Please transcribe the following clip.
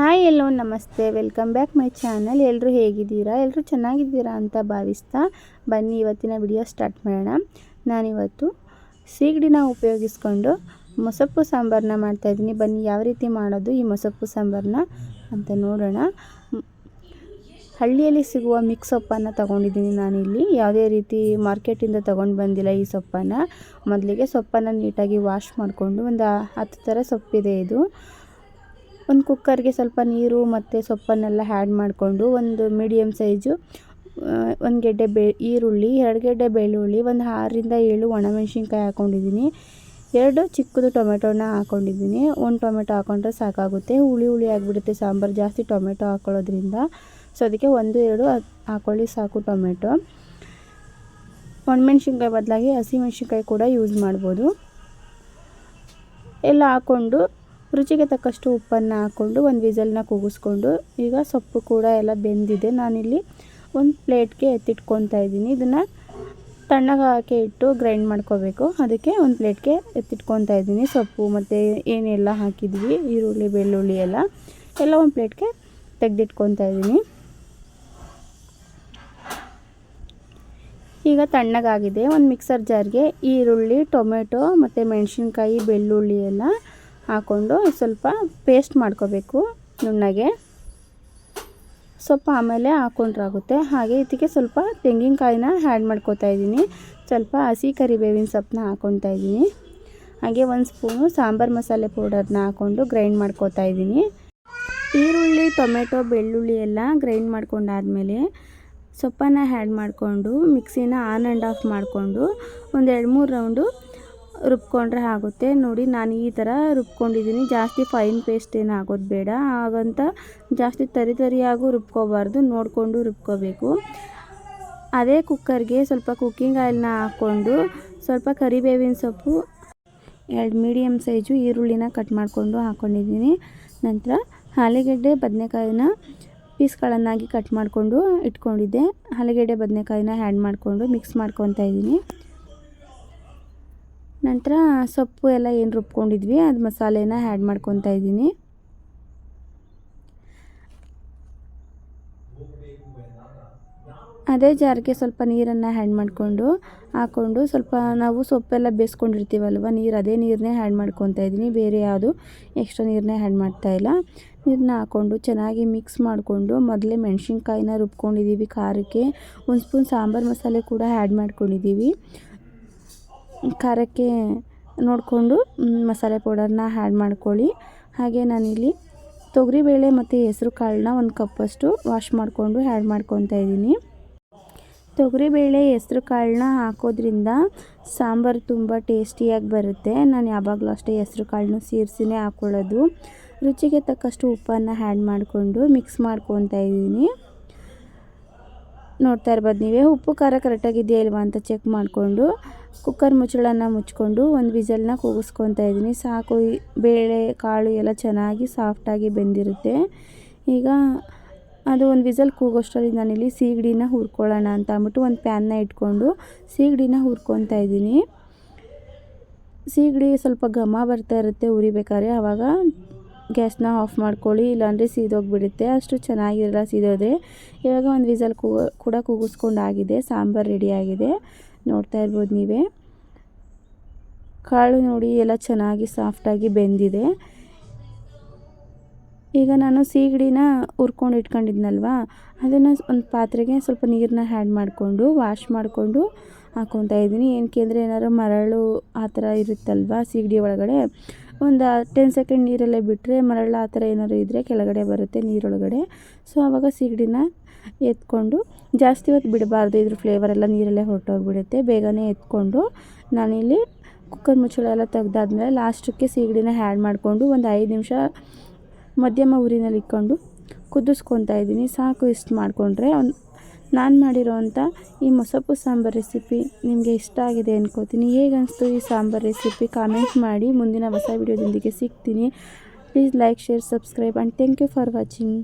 Hi ಎಲ್ಲೋ ನಮಸ್ತೆ, welcome back my channel. ಎಲ್ಲರೂ ಹೇಗಿದ್ದೀರಾ? ಎಲ್ಲರೂ ಚೆನ್ನಾಗಿದ್ದೀರಾ ಅಂತ ಭಾವಿಸ್ತಾ ಬನ್ನಿ, ಇವತ್ತಿನ ವಿಡಿಯೋ ಸ್ಟಾರ್ಟ್ ಮಾಡೋಣ. ನಾನಿವತ್ತು ಸೀಗಡಿನ ಉಪಯೋಗಿಸ್ಕೊಂಡು ಮೊಸಪ್ಪು ಸಾಂಬಾರನ್ನ ಮಾಡ್ತಾಯಿದ್ದೀನಿ ಬನ್ನಿ, ಯಾವ ರೀತಿ ಮಾಡೋದು ಈ ಮೊಸಪ್ಪು ಸಾಂಬಾರನ್ನ ಅಂತ ನೋಡೋಣ. ಹಳ್ಳಿಯಲ್ಲಿ ಸಿಗುವ ಮಿಕ್ಸ್ ಸೊಪ್ಪನ್ನು ತೊಗೊಂಡಿದ್ದೀನಿ ನಾನಿಲ್ಲಿ. ಯಾವುದೇ ರೀತಿ ಮಾರ್ಕೆಟಿಂದ ತೊಗೊಂಡು ಬಂದಿಲ್ಲ ಈ ಸೊಪ್ಪನ್ನು. ಮೊದಲಿಗೆ ಸೊಪ್ಪನ್ನು ನೀಟಾಗಿ ವಾಶ್ ಮಾಡಿಕೊಂಡು ಒಂದು ಹತ್ತು ಥರ ಸೊಪ್ಪಿದೆ ಇದು. ಒಂದು ಕುಕ್ಕರ್ಗೆ ಸ್ವಲ್ಪ ನೀರು ಮತ್ತು ಸೊಪ್ಪನ್ನೆಲ್ಲ ಹ್ಯಾಡ್ ಮಾಡಿಕೊಂಡು ಒಂದು ಮೀಡಿಯಮ್ ಸೈಜು ಒಂದು ಗೆಡ್ಡೆ ಬೆ, ಈರುಳ್ಳಿ, ಎರಡು ಗೆಡ್ಡೆ ಬೆಳ್ಳುಳ್ಳಿ, ಒಂದು ಆರರಿಂದ ಏಳು ಒಣಮೆಣ್ಸಿನ್ಕಾಯಿ ಹಾಕ್ಕೊಂಡಿದ್ದೀನಿ ಎರಡು ಚಿಕ್ಕದು ಟೊಮೆಟೊನ ಹಾಕ್ಕೊಂಡಿದ್ದೀನಿ ಒಂದು ಟೊಮೆಟೊ ಹಾಕ್ಕೊಂಡ್ರೆ ಸಾಕಾಗುತ್ತೆ. ಹುಳಿ ಹುಳಿ ಆಗಿಬಿಡುತ್ತೆ ಸಾಂಬಾರು, ಜಾಸ್ತಿ ಟೊಮೆಟೊ ಹಾಕ್ಕೊಳ್ಳೋದ್ರಿಂದ ಸೊ, ಅದಕ್ಕೆ ಒಂದು, ಎರಡು ಹಾಕ್ಕೊಳ್ಳಿ ಸಾಕು ಟೊಮೆಟೊ. ಒಣಮೆಣ್ಸಿನ್ಕಾಯಿ ಬದಲಾಗಿ ಹಸಿಮೆಣಸಿನ್ಕಾಯಿ ಕೂಡ ಯೂಸ್ ಮಾಡ್ಬೋದು. ಎಲ್ಲ ಹಾಕ್ಕೊಂಡು ರುಚಿಗೆ ತಕ್ಕಷ್ಟು ಉಪ್ಪನ್ನು ಹಾಕ್ಕೊಂಡು ಒಂದು ವಿಸಲ್ನ ಕೂಗಿಸ್ಕೊಂಡು ಈಗ ಸೊಪ್ಪು ಕೂಡ ಎಲ್ಲ ಬೆಂದಿದೆ. ನಾನಿಲ್ಲಿ ಒಂದು ಪ್ಲೇಟ್ಗೆ ಎತ್ತಿಟ್ಕೊತಾ ಇದ್ದೀನಿ. ಇದನ್ನು ತಣ್ಣಗೆ ಹಾಕಿ ಇಟ್ಟು ಗ್ರೈಂಡ್ ಮಾಡ್ಕೋಬೇಕು. ಅದಕ್ಕೆ ಒಂದು ಪ್ಲೇಟ್ಗೆ ಎತ್ತಿಟ್ಕೊತಾ ಇದ್ದೀನಿ ಸೊಪ್ಪು ಮತ್ತು ಏನೆಲ್ಲ ಹಾಕಿದ್ವಿ, ಈರುಳ್ಳಿ, ಬೆಳ್ಳುಳ್ಳಿ ಎಲ್ಲ. ಎಲ್ಲ ಒಂದು ಪ್ಲೇಟ್ಗೆ ತೆಗೆದಿಟ್ಕೊತಾ ಇದ್ದೀನಿ. ಈಗ ತಣ್ಣಗಾಗಿದೆ ಒಂದು ಮಿಕ್ಸರ್ ಜಾರ್ಗೆ ಈರುಳ್ಳಿ, ಟೊಮೆಟೊ ಮತ್ತು ಮೆಣಸಿನ್ಕಾಯಿ, ಬೆಳ್ಳುಳ್ಳಿ ಎಲ್ಲ ಹಾಕ್ಕೊಂಡು ಸ್ವಲ್ಪ ಪೇಸ್ಟ್ ಮಾಡ್ಕೋಬೇಕು ನುಣ್ಣಗೆ. ಸ್ವಲ್ಪ ಆಮೇಲೆ ಹಾಕ್ಕೊಂಡ್ರಾಗುತ್ತೆ ಹಾಗೆ ಇದಕ್ಕೆ ಸ್ವಲ್ಪ ತೆಂಗಿನಕಾಯಿನ ಆ್ಯಡ್ ಮಾಡ್ಕೋತಾ ಇದ್ದೀನಿ. ಸ್ವಲ್ಪ ಹಸಿ ಕರಿಬೇವಿನ ಸೊಪ್ಪನ್ನ ಹಾಕ್ಕೊತಾ ಇದ್ದೀನಿ. ಹಾಗೆ ಒಂದು ಸ್ಪೂನು ಸಾಂಬಾರು ಮಸಾಲೆ ಪೌಡರ್ನ ಹಾಕ್ಕೊಂಡು ಗ್ರೈಂಡ್ ಮಾಡ್ಕೋತಾ ಇದ್ದೀನಿ. ಈರುಳ್ಳಿ, ಟೊಮೆಟೊ, ಬೆಳ್ಳುಳ್ಳಿ ಎಲ್ಲ ಗ್ರೈಂಡ್ ಮಾಡ್ಕೊಂಡಾದಮೇಲೆ ಸೊಪ್ಪನ್ನು ಆ್ಯಡ್ ಮಾಡಿಕೊಂಡು ಮಿಕ್ಸಿನ ಆನ್ ಆ್ಯಂಡ್ ಆಫ್ ಮಾಡಿಕೊಂಡು ಒಂದು ಎರಡು ಮೂರು ರೌಂಡು ರುಬ್ಕೊಂಡ್ರೆ ಆಗುತ್ತೆ. ನೋಡಿ, ನಾನು ಈ ಥರ ರುಬ್ಕೊಂಡಿದ್ದೀನಿ. ಜಾಸ್ತಿ ಫೈನ್ ಪೇಸ್ಟ್ ಏನು ಆಗೋದು ಬೇಡ. ಹಾಗಂತ ಜಾಸ್ತಿ ತರಿ ತರಿಯಾಗೂ ರುಬ್ಕೋಬಾರ್ದು. ನೋಡಿಕೊಂಡು ರುಬ್ಕೋಬೇಕು. ಅದೇ ಕುಕ್ಕರ್ಗೆ ಸ್ವಲ್ಪ ಕುಕ್ಕಿಂಗ್ ಆಯಿಲ್ನ ಹಾಕ್ಕೊಂಡು ಸ್ವಲ್ಪ ಕರಿಬೇವಿನ ಸೊಪ್ಪು, ಎರಡು ಮೀಡಿಯಮ್ ಸೈಜು ಈರುಳ್ಳಿನ ಕಟ್ ಮಾಡಿಕೊಂಡು ಹಾಕ್ಕೊಂಡಿದ್ದೀನಿ ನಂತರ ಆಲೂಗೆಡ್ಡೆ, ಬದನೆಕಾಯಿನ ಪೀಸ್ಗಳನ್ನಾಗಿ ಕಟ್ ಮಾಡಿಕೊಂಡು ಇಟ್ಕೊಂಡಿದ್ದೆ. ಆಲೂಗೆಡ್ಡೆ, ಬದನೆಕಾಯಿನ ಆ್ಯಡ್ ಮಾಡಿಕೊಂಡು ಮಿಕ್ಸ್ ಮಾಡ್ಕೊತಾ ಇದ್ದೀನಿ. ನಂತರ ಸೊಪ್ಪು ಎಲ್ಲ ಏನು ರುಬ್ಕೊಂಡಿದ್ವಿ, ಅದು ಮಸಾಲೆನ ಆ್ಯಡ್ ಮಾಡ್ಕೊತಾ ಇದ್ದೀನಿ. ಅದೇ ಜಾರಿಗೆ ಸ್ವಲ್ಪ ನೀರನ್ನು ಆ್ಯಡ್ ಮಾಡಿಕೊಂಡು ಹಾಕ್ಕೊಂಡು ಸ್ವಲ್ಪ ನಾವು ಸೊಪ್ಪೆಲ್ಲ ಬೇಯಿಸ್ಕೊಂಡಿರ್ತೀವಲ್ವ ನೀರು ಅದೇ ನೀರನ್ನೇ ಆ್ಯಡ್ ಮಾಡ್ಕೊತಾ ಇದ್ದೀನಿ, ಬೇರೆ ಯಾವುದು ಎಕ್ಸ್ಟ್ರಾ ನೀರನ್ನೇ ಆ್ಯಡ್ ಮಾಡ್ತಾಯಿಲ್ಲ ನೀರನ್ನ ಹಾಕ್ಕೊಂಡು ಚೆನ್ನಾಗಿ ಮಿಕ್ಸ್ ಮಾಡಿಕೊಂಡು, ಮೊದಲೇ ಮೆಣಸಿನ್ಕಾಯಿನ ರುಬ್ಕೊಂಡಿದ್ದೀವಿ ಖಾರಕ್ಕೆ. ಒಂದು ಸ್ಪೂನ್ ಸಾಂಬಾರು ಮಸಾಲೆ ಕೂಡ ಹ್ಯಾಡ್ ಮಾಡ್ಕೊಂಡಿದ್ದೀವಿ ಖಾರಕ್ಕೆ ನೋಡಿಕೊಂಡು ಮಸಾಲೆ ಪೌಡರ್ನ ಹ್ಯಾಡ್ ಮಾಡ್ಕೊಳ್ಳಿ. ಹಾಗೆ ನಾನಿಲ್ಲಿ ತೊಗರಿಬೇಳೆ ಮತ್ತು ಹೆಸರು ಕಾಳನ್ನ ಒಂದು ಕಪ್ಪಷ್ಟು ವಾಶ್ ಮಾಡಿಕೊಂಡು ಹ್ಯಾಡ್ ಮಾಡ್ಕೊತಾ ಇದ್ದೀನಿ. ತೊಗರಿಬೇಳೆ, ಹೆಸರು ಕಾಳನ್ನ ಹಾಕೋದ್ರಿಂದ ಸಾಂಬಾರು ತುಂಬ ಟೇಸ್ಟಿಯಾಗಿ ಬರುತ್ತೆ. ನಾನು ಯಾವಾಗಲೂ ಅಷ್ಟೇ ಹೆಸರು ಕಾಳನ್ನ ಸೇರಿಸಿನೇ ಹಾಕ್ಕೊಳ್ಳೋದು ರುಚಿಗೆ ತಕ್ಕಷ್ಟು ಉಪ್ಪನ್ನು ಹ್ಯಾಡ್ ಮಾಡಿಕೊಂಡು ಮಿಕ್ಸ್ ಮಾಡ್ಕೊತಾ ಇದ್ದೀನಿ. ನೋಡ್ತಾ ಇರ್ಬೋದು ನೀವೇ. ಉಪ್ಪು, ಖಾರ ಕರೆಕ್ಟಾಗಿದೆಯಾ ಇಲ್ವಾ ಅಂತ ಚೆಕ್ ಮಾಡಿಕೊಂಡು. ಕುಕ್ಕರ್ ಮುಚ್ಚಳನ ಮುಚ್ಕೊಂಡು ಒಂದು ವಿಸಲ್ನ ಕೂಗಿಸ್ಕೊತಾ ಇದ್ದೀನಿ. ಸಾಕು ಬೇಳೆ, ಕಾಳು ಎಲ್ಲ ಚೆನ್ನಾಗಿ ಸಾಫ್ಟಾಗಿ ಬೆಂದಿರುತ್ತೆ. ಈಗ ಅದು ಒಂದು ವಿಸಲ್ ಕೂಗೋಷ್ಟರಲ್ಲಿ ನಾನಿಲ್ಲಿ ಸೀಗಡಿನ ಹುರ್ಕೊಳ್ಳೋಣ ಅಂತ ಅಂದ್ಬಿಟ್ಟು ಒಂದು ಪ್ಯಾನ್ನ ಇಟ್ಕೊಂಡು ಸೀಗಡಿನ ಹುರ್ಕೊತಾ ಇದ್ದೀನಿ. ಸೀಗಡಿ ಸ್ವಲ್ಪ ಘಮ ಬರ್ತಾ ಇರುತ್ತೆ ಉರಿಬೇಕಾದ್ರೆ ಆವಾಗ ಗ್ಯಾಸ್ನ ಆಫ್ ಮಾಡ್ಕೊಳ್ಳಿ, ಇಲ್ಲಾಂದರೆ ಸೀದೋಗಿಬಿಡುತ್ತೆ. ಅಷ್ಟು ಚೆನ್ನಾಗಿರಲ್ಲ ಸೀದೋದ್ರೆ ಇವಾಗ ಒಂದು ವಿಸಲ್ ಕೂಗ, ಕೂಡ ಕೂಗಿಸ್ಕೊಂಡಾಗಿದೆ ಸಾಂಬಾರು ರೆಡಿಯಾಗಿದೆ ನೋಡ್ತಾ ಇರ್ಬೋದು ನೀವೇ. ಕಾಳು ನೋಡಿ ಎಲ್ಲ ಚೆನ್ನಾಗಿ ಸಾಫ್ಟಾಗಿ ಬೆಂದಿದೆ. ಈಗ ನಾನು ಸೀಗಡಿನ ಹುರ್ಕೊಂಡು ಇಟ್ಕೊಂಡಿದ್ನಲ್ವ? ಅದನ್ನು ಒಂದು ಪಾತ್ರೆಗೆ ಸ್ವಲ್ಪ ನೀರನ್ನ ಆ್ಯಡ್ ಮಾಡಿಕೊಂಡು ವಾಶ್ ಮಾಡಿಕೊಂಡು ಹಾಕೊತಾ ಇದ್ದೀನಿ. ಏನಕ್ಕೆ ಅಂದರೆ ಏನಾದ್ರು ಮರಳು ಆ ಥರ ಇರುತ್ತಲ್ವ ಸೀಗಡಿ ಒಳಗಡೆ? ಒಂದು ಟೆನ್ ಸೆಕೆಂಡ್ ನೀರಲ್ಲೇ ಬಿಟ್ಟರೆ ಮರಳು ಆ ಥರ ಏನಾದ್ರು ಇದ್ದರೆ ಕೆಳಗಡೆ ಬರುತ್ತೆ ನೀರೊಳಗಡೆ. ಸೊ ಆವಾಗ ಸೀಗಡಿನ ಎತ್ಕೊಂಡು, ಜಾಸ್ತಿ ಹೊತ್ತು ಬಿಡಬಾರ್ದು, ಇದ್ರ ಫ್ಲೇವರ್ ಎಲ್ಲ ನೀರಲ್ಲೇ ಹೊರಟೋಗ್ಬಿಡುತ್ತೆ. ಬೇಗನೆ ಎತ್ಕೊಂಡು, ನಾನಿಲ್ಲಿ ಕುಕ್ಕರ್ ಮುಚ್ಚಳ ಎಲ್ಲ ತೆಗ್ದಾದ್ಮೇಲೆ ಲಾಸ್ಟಕ್ಕೆ ಸೀಗಡಿನ ಹ್ಯಾಡ್ ಮಾಡಿಕೊಂಡು ಒಂದು ಐದು ನಿಮಿಷ ಮಧ್ಯಮ ಊರಿನಲ್ಲಿ ಇಟ್ಕೊಂಡು ಕುದಿಸ್ಕೊತಾ ಇದ್ದೀನಿ. ಸಾಕು ಇಷ್ಟು ಮಾಡಿಕೊಂಡ್ರೆ ನಾನು ಮಾಡಿರೋವಂಥ ಈ ಮೊಸಪ್ಪು ಸಾಂಬಾರು ರೆಸಿಪಿ ನಿಮಗೆ ಇಷ್ಟ ಆಗಿದೆ ಅನ್ಕೋತೀನಿ. ಹೇಗೆ ಅನಿಸ್ತು ಈ ಸಾಂಬಾರು ರೆಸಿಪಿ ಕಾಮೆಂಟ್ ಮಾಡಿ. ಮುಂದಿನ ಹೊಸ ವೀಡಿಯೋದೊಂದಿಗೆ ಸಿಗ್ತೀನಿ. Please like share subscribe and thank you for watching